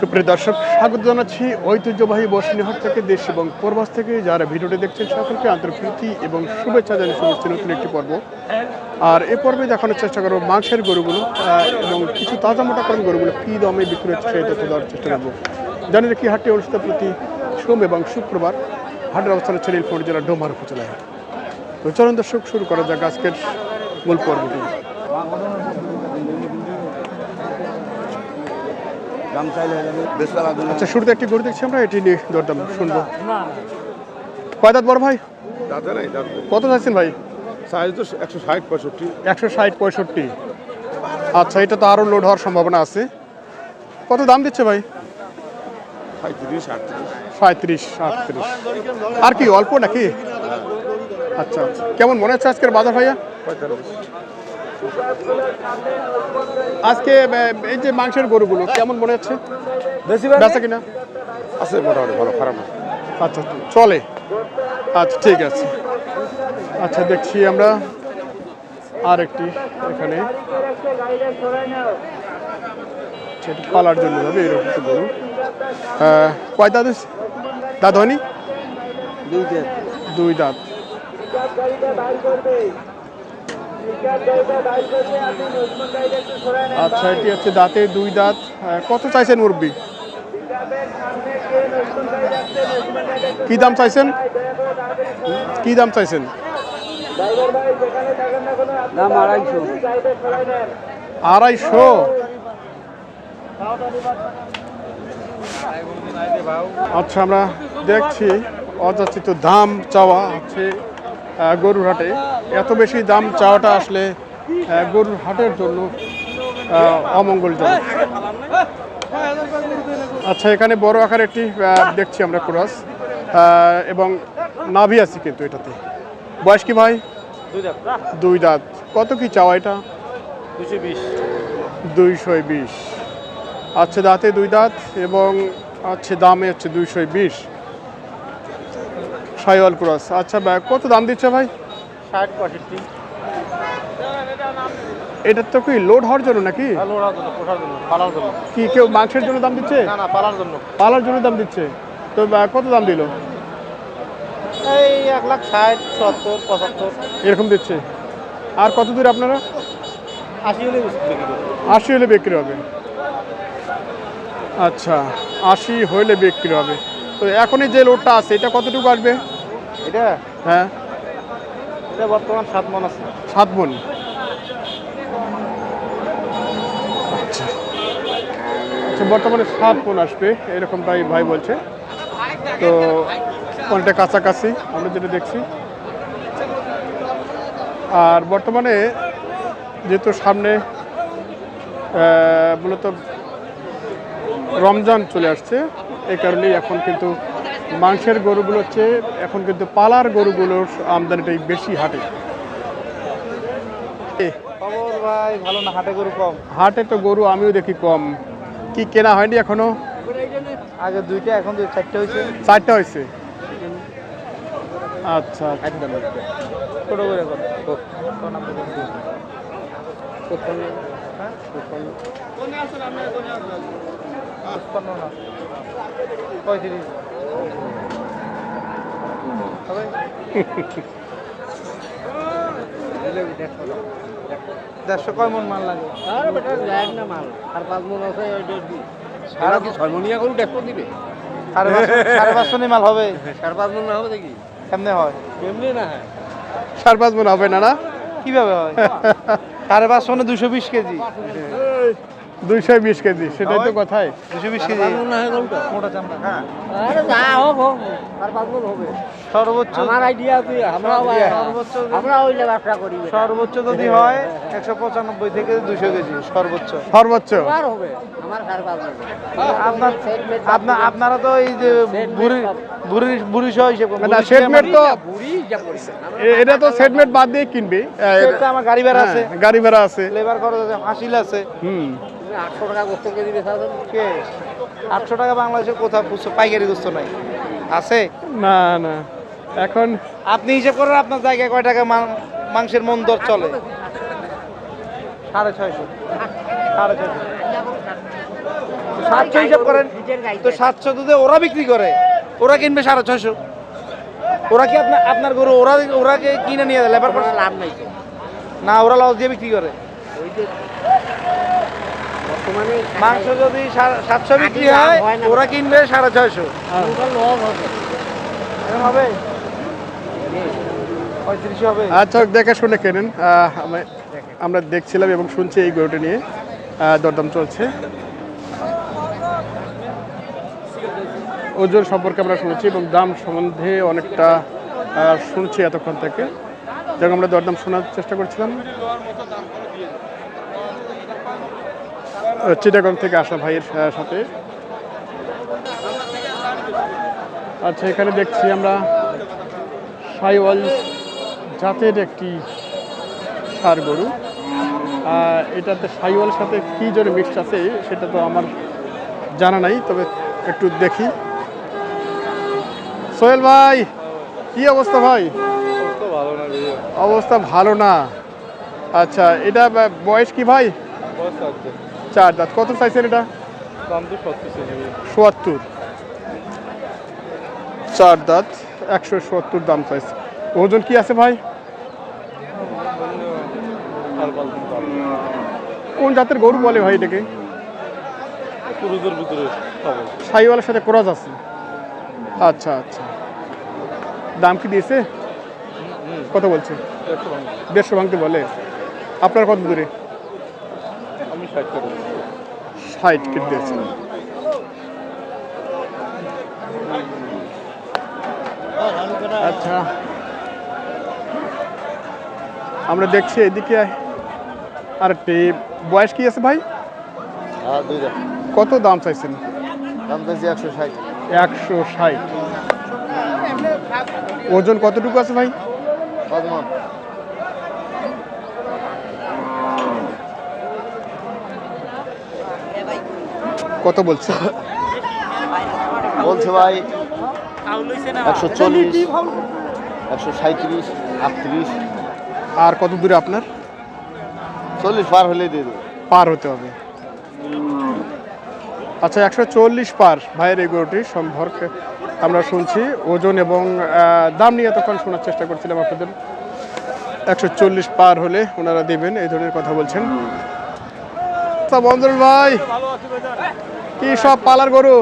সুপ্রিয় দর্শক, স্বাগত জানাচ্ছি ঐতিহ্যবাহী বসিনীহাট থেকে দেশ এবং প্রবাস থেকে। যারা ভিডিওটি দেখছেন, সকলকে আন্তর্প্রীতি এবং শুভেচ্ছা জানিয়ে হচ্ছে নতুন একটি পর্ব। আর এ পর্বে দেখানোর চেষ্টা করব মাংসের গরুগুলো এবং কিছু তাজা মোটা করেন গরুগুলো, কী দামে বিক্রি হচ্ছে সেই তথ্য দেওয়ার চেষ্টা করব। জানি কি হাটটি অনুষ্ঠিত প্রতি সোম এবং শুক্রবার। হাটের অবস্থান হচ্ছে নীলফামারী জেলার ডোমার উপজেলায়। তো চলুন দর্শক, শুরু করা যাক আজকের মূল পর্বটি। দাম চাইলে আচ্ছা শুরুতে একটি গরু দেখছি আমরা এটি নিয়ে দরদাম শুনব। কয় দাঁত বড় ভাই? দাদা নাই কত চাইছেন ভাই? সাইজ তো একশো ষাট পঁয়ষট্টি। একশো ষাট পঁয়ষট্টি। আচ্ছা এটা তো আরও লোড হওয়ার সম্ভাবনা আছে। কত দাম দিচ্ছে ভাই? সাঁত্রিশ আটত্রিশ। আর কি অল্প নাকি? আচ্ছা আচ্ছা। কেমন মনে হচ্ছে আজকের বাজার ভাইয়া? আজকে এই যে মাংসের গরুগুলো কেমন মনে হচ্ছে? বেশি বেচা কিনা? আছে মোটামুটি ভালো খারাপ না। আচ্ছা চলে। আচ্ছা ঠিক আছে। আচ্ছা দেখছি আমরা আর একটি এখানে পালার জন্য যাবে এরকম একটা গরু কয় দাঁত? দাঁত হয়নি? দুই দেড় দুই দাঁত। আচ্ছা এটি হচ্ছে দাঁতে দুই দাঁত। কত চাইছেন মুরব্বী? কি দাম চাইছেন? কি দাম চাইছেন? দাম আড়াইশো। আড়াইশো? আচ্ছা আমরা দেখছি। অযাচিত দাম চাওয়া হচ্ছে গরুর হাটে। এত বেশি দাম চাওয়াটা আসলে গরুর হাটের জন্য অমঙ্গলজনক। আচ্ছা এখানে বড় আকার একটি দেখছি আমরা ক্রস এবং নাভি আছে কিন্তু এটাতে। বয়স কি ভাই? দুই দাঁত। কত কি চাওয়া এটা? দুইশো বিশ। আচ্ছা দাঁতে দুই দাঁত এবং আছে দামে হচ্ছে দুইশো বিশ। সাইওয়াল ক্রস। আচ্ছা ব্যা- কত দাম দিচ্ছে ভাই? ষাট পঁয়ষট্টি। এটা তো কি লোড হওয়ার জন্য নাকি? জন্য কি কেউ মাংসের জন্য দাম দিচ্ছে? না না পালার জন্য। পালার জন্য দাম দিচ্ছে। তো কত দাম দিল? এই এক লাখ ষাট সত্তর পঁচাত্তর। এরকম দিচ্ছে। আর কত দূর আপনারা? আশি হলে বিক্রি আশি হলে বিক্রি হবে। আচ্ছা আশি হলে বিক্রি হবে। তো এখনই যে লোডটা আছে এটা কতটুকু আসবে? এটা? হ্যাঁ। এটা বর্তমান সাত মন আছে। সাত মন। আচ্ছা। আচ্ছা বর্তমানে সাত মন আসবে এরকমটাই ভাই বলছে। তো অনেকটা কাছাকাছি আমরা যেটা দেখছি। আর বর্তমানে যেহেতু সামনে মূলত রমজান চলে আসছে এই কারণেই এখন কিন্তু মাংসের গরুগুলোর চেয়ে এখন কিন্তু পালার গরুগুলোর আমদানিটাই বেশি হাটে। ভাই ভালো না? হাটে গরু কম? হাটে তো গরু আমিও দেখি কম। কি কেনা হয়নি এখনও? আগে দুইটা এখন চারটে হয়েছে। চারটা হয়েছে? আচ্ছা আচ্ছা। ছোট করে কর। হ্যাঁ? পঁচপান্ন না। পঁয়ত্রিশ। দেড়শো কয় মন মাল লাগে? সারা কি ছয়মনিয়া গরু দেখো দিবে? সাড়ে পাঁচশো- মাল হবে। সাড়ে পাঁচ মন না হবে দেখি। কেমনে হয়? এমনি না হ্যাঁ? সাড়ে পাঁচ মন হবে না না? কীভাবে হয়? সাড়ে পাঁচশো না দুশো বিশ কেজি। দুইশো বিশ কেজি সেটাই তো কথাই। দুশো বিশ কেজি? মোটা চামড়া। হ্যাঁ। যা হোক হোক। সাড়ে পাঁচ হবে? সর্বোচ্চ আমার আইডিয়া তুই আমরা সর্বোচ্চ আমরা ওইলে ব্যবসা করি। সর্বোচ্চ যদি হয় একশো পঁচানব্বই থেকে দুশো কেজি সর্বোচ্চ। সর্বোচ্চ। আর হবে। আমার আপনার আপনার আপনারা তো এই যে বুড়ি বুড়ি বুড়ি সহ হিসেব করেন। না সেটমেট তো বুড়ি যা পড়ছে। এটা তো সেটমেট বাদ দিয়ে কিনবি। আমার গাড়ি ভাড়া আছে। হ্যাঁ, গাড়ি ভাড়া আছে। লেবার খরচ আছে হাসিল আছে। হুম। তুমি আটশো টাকা গোস্ত কেজি বেচা কে? আটশো টাকা বাংলাদেশের কোথাও খুচরো পাইকারি গোস্ত নাই। আছে? না না। এখন আপনি হিসেব করেন আপনার জায়গায় কয় টাকা মাংসের মন দর চলে? সাড়ে ছয়শো। সাড়ে ছয়শো। সাতশো হিসাব করেন। তো সাতশো দুধে ওরা বিক্রি করে। ওরা কিনবে সাড়ে ছয়শো। ওরা কি আপনার আপনার গরু ওরা ওরাকে কিনে নিয়ে যায়? লেবার লাভ নাই না ওরা লস দিয়ে বিক্রি করে। মাংস যদি সা- সাতশো বিক্রি হয় ওরা কিনবে সাড়ে ছয়শো। হবে। এরকম হবে? আচ্ছা দেখে শুনে কেনেন। আমরা দেখছিলাম এবং শুনছি এই গরুটা নিয়ে। দরদাম চলছে। ওজন সম্পর্কে আমরা শুনেছি এবং দাম সম্বন্ধে অনেকটা শুনছি এতক্ষণ থেকে। যখন আমরা দরদাম শোনার চেষ্টা করছিলাম। চিটাগং থেকে আসা ভাইয়ের সাথে। আচ্ছা এখানে দেখছি আমরা সাইওয়াল জাতের একটি সার গরু। এটাতে সাইওয়ালের সাথে কী জন্য মিক্সড আছে সেটা তো আমার জানা নাই তবে একটু দেখি। সোহেল ভাই কি অবস্থা ভাই? অবস্থা ভালো না আচ্ছা এটা বয়স কি ভাই? চার দাঁত। কত চাইছেন এটা? সোয়াত্তর চার দাঁত একশো সত্তর দাম চাইছে ওজন কি আছে ভাই? কোন জাতের গরু বলে ভাই এটাকে? সাইওয়ালের সাথে ক্রস আছে। আচ্ছা আচ্ছা। দাম কি দিয়েছে? কত বলছে? দেড়শো ভাঙতে বলে। আপনার কত দূরে? ষাট করে ষাট কেটে দিয়েছে। আচ্ছা। আমরা দেখছি এদিকে আর একটি বয়স কি আছে ভাই? হ্যাঁ কত দাম চাইছেন? দাম চাইছি একশো ষাট। একশো ষাট। ওজন কতটুকু আছে ভাই? কত বলছে? বলছে ভাই একশো চল্লিশ একশো সাঁত্রিশ আটত্রিশ। আর কত দূরে আপনার? চল্লিশ পার হলেই দিয়ে দেবো। পার হতে হবে। আচ্ছা একশো চল্লিশ পার। ভাইয়ের এই গরুটি সম্পর্কে আমরা শুনছি। ওজন এবং দাম নিয়ে এতক্ষণ শোনার চেষ্টা করছিলাম আপনাদের। একশো চল্লিশ পার হলে ওনারা দেবেন এই ধরনের কথা বলছেন। আচ্ছা বন্ধুর ভাই। কি সব পালার গরু?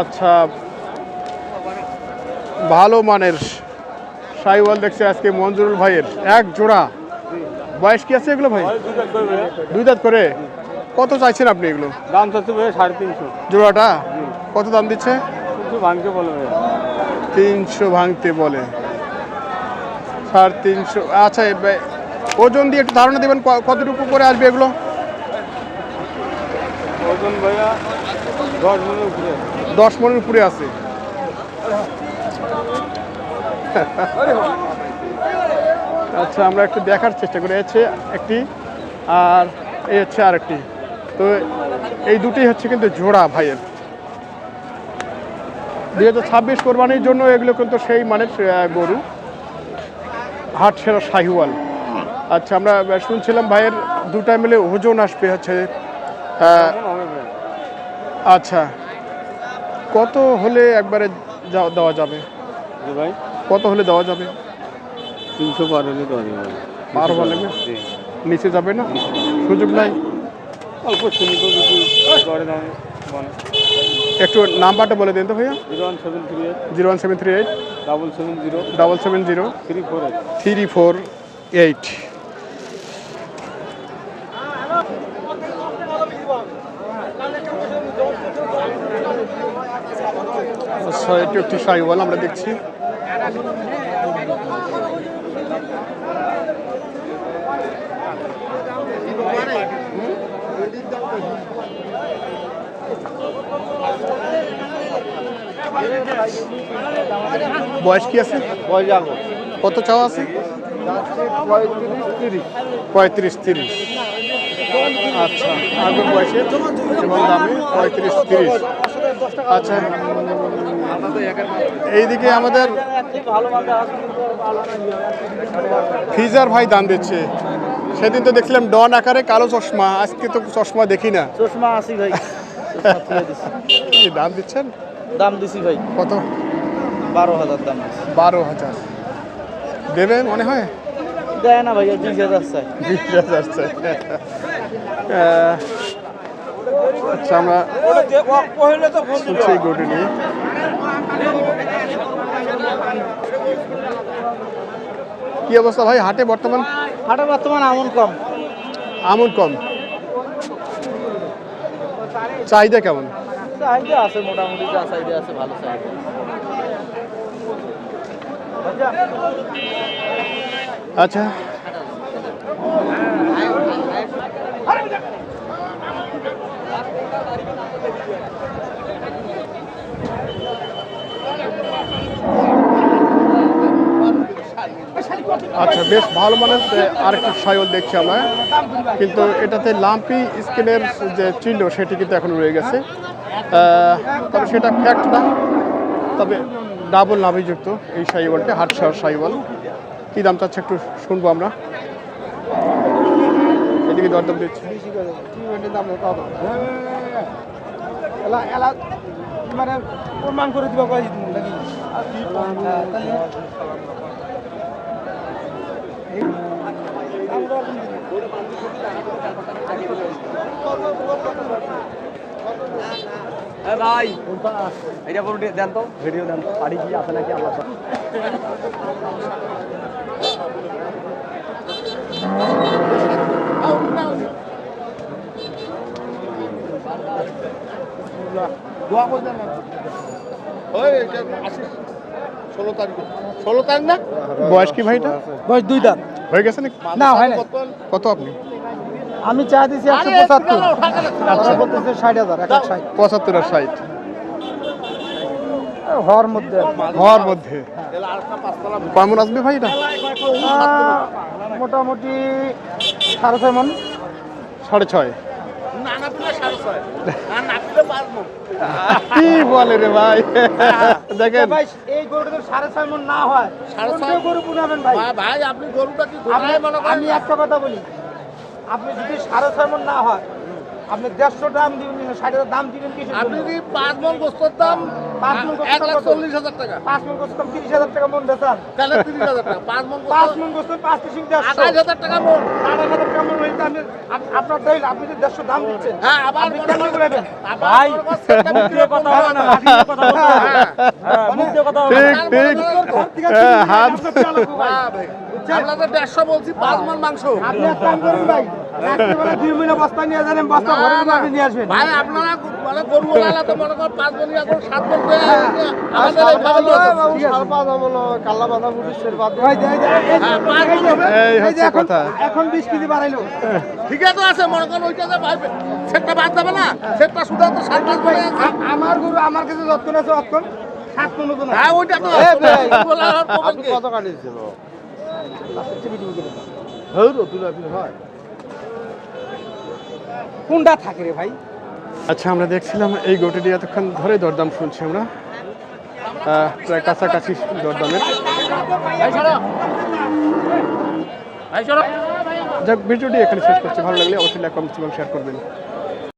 আচ্ছা। ভালো মানের সাইওয়াল দেখছে আজকে মঞ্জুরুল ভাইয়ের। এক জোড়া। বয়স কি আছে এগুলো ভাই? দুই দাঁত করে কত চাইছেন আপনি এগুলো? দাম চাচ্ছে ভাই সাড়ে তিনশো। জোড়াটা? কত দাম দিচ্ছে? তিনশো বলে তিনশো ভাঙতে বলে। সাড়ে তিনশো। আচ্ছা ওজন দিয়ে একটু ধারণা দেবেন কতটুকু করে আসবে এগুলো? ওজন ভাইয়া দশ মনের উপরে। দশ মনের উপরে আছে। আচ্ছা আমরা একটু দেখার চেষ্টা করি। হচ্ছে একটি আর এই হচ্ছে আর একটি তো এই দুটি হচ্ছে কিন্তু জোড়া ভাইয়ের। দুই হাজার ছাব্বিশ কোরবানির জন্য এগুলো কিন্তু সেই মানের আহ, গরু। হাট সেরা শাহিওয়াল। আচ্ছা আমরা শুনছিলাম ভাইয়ের দুটা মিলে ওজন আসবে হচ্ছে আচ্ছা। কত হলে একবারে দেওয়া যাবে? ভাই। কত হলে দেওয়া যাবে? তিনশো পার হলে পার হওয়া লাগবে? নিচে যাবে না? সুযোগ নাই? অল্প একটু নাম্বারটা বলে দিন তো ভাইয়া। Zero one seven three eight. Zero one seven three eight. Double seven zero. Double seven zero. Three four three four eight. আচ্ছা এটি সাইওয়াল আমরা দেখছি। বয়স কি আছে? কত চাওয়া আছে? পঁয়ত্রিশ তিরিশ। আচ্ছা আগে বয়সে এবং পঁয়ত্রিশ তিরিশ। আচ্ছা এইদিকে আমাদের ফিজার ভাই দাম দিচ্ছে। সেদিন তো দেখছিলাম ডন আকারে কালো চশমা আজকে তো চশমা দেখি না। চশমা আসি ভাই। দাম দিচ্ছেন? দাম দিছি ভাই। কত? বারো হাজার দাম বারো হাজার। দেবে মনে হয়? দেয় না ভাইয়া বিশ হাজার চাই। বিশ হাজার চাই। আচ্ছা আমরা গরুটি নিয়ে কি অবস্থা ভাই? হাটে বর্তমান? হাটে বর্তমান আমন কম। আমন কম। চাহিদা কেমন? চাহিদা আছে মোটামুটি যা চাহিদা আছে ভালো চাহিদা। আচ্ছা। আচ্ছা বেশ ভালো মানের আরেকটি সাইল দেখছি আমরা। কিন্তু এটাতে লাম্পি স্কিনের যে চিহ্ন, সেটি কিন্তু এখন রয়ে গেছে। তবে সেটা ফ্যাক্ট না। তবে ডাবল নাভিযুক্ত এই সাইওয়ালটা হাট শহর সাইওয়াল কী দাম চাচ্ছে একটু শুনব আমরা। এদিকে দরদাম দিচ্ছি। মানে প্রমাণ করে দিবা কয় নাকি ভাই এটা পুরো দেন তো। ভিডিও দেন তো। বাড়ি কি আছে নাকি আল্লাহ ষোলো তারিখ। ষোলো তারিখ না? বয়স কি ভাইটা? বয়স দুই দাঁত। হয়ে গেছে নাকি? না হয় না কত? আপনি? আমি চা দিছি একশো পঁচাত্তর। আচ্ছা। বলতেছে ষাট হাজার এক লাখ ষাট। পঁচাত্তর আর ষাট। হওয়ার মধ্যে। হওয়ার মধ্যে। কেমন আসবে ভাই এটা? মোটামুটি সাড়ে ছয় মন। সাড়ে ছয়। কি বলে রে ভাই? দেখেন। ভাই এই গরুটা সাড়ে ছয় মন না হয়। কোনটা গরু পুনাবেন ভাই? ভাই আপনি গরুটা কি আমি একটা কথা বলি। আপনি যদি সাড়ে ছয় মন না হয় আপনি দেড়শো দাম দিবেন ষাট হাজার দাম দিবেন কিছু আপনি কি পাঁচ মন গোস্তর দাম? পাঁচ গোস্তের এক লাখ চল্লিশ হাজার টাকা। পাঁচ মন গোস্ত তিরিশ হাজার টাকা মন বেচান তাহলে তিরিশ হাজার টাকা। পাঁচ মন পাঁচ মন গোস্ত পাঁচ আঠাশ হাজার টাকা মন। হ্যাঁ। হ্যাঁ, কথা ঠিক ঠিক। হ্যাঁ, হাত হ্যাঁ, আমরা তো দেড়শো বলছি পাঁচ মন মাংস। আপনি এক কাম করুন ভাই দুই বস্তা নিয়ে যাবেন বস্তা ভরে আপনি নিয়ে আসবেন। ভাই আপনারা মানে গরু বলা তো মনে করেন পাঁচ মন এখন সাত মন আমাদের এই যে- হ্যাঁ, এখন কথা। এখন বিশ কেজি বাড়াইলো। ঠিক আছে আছে মনে করেন ওইটা যে ভাই সেটটা বাদ যাবে না সেটটা শুধু তো সাত আমার গরু আমার কাছে যত্ন আছে অতক্ষণ। হ্যাঁ? কোনটা থাকে রে ভাই? আচ্ছা আমরা দেখছিলাম এই গোটিটি এতক্ষণ ধরে দরদাম শুনছি আমরা। প্রায় কাছাকাছি দরদামের। যাক ভিডিওটি এখানে শেষ করছি। ভালো লাগলে অবশ্যই লাইক কমেন্ট এবং শেয়ার করবেন।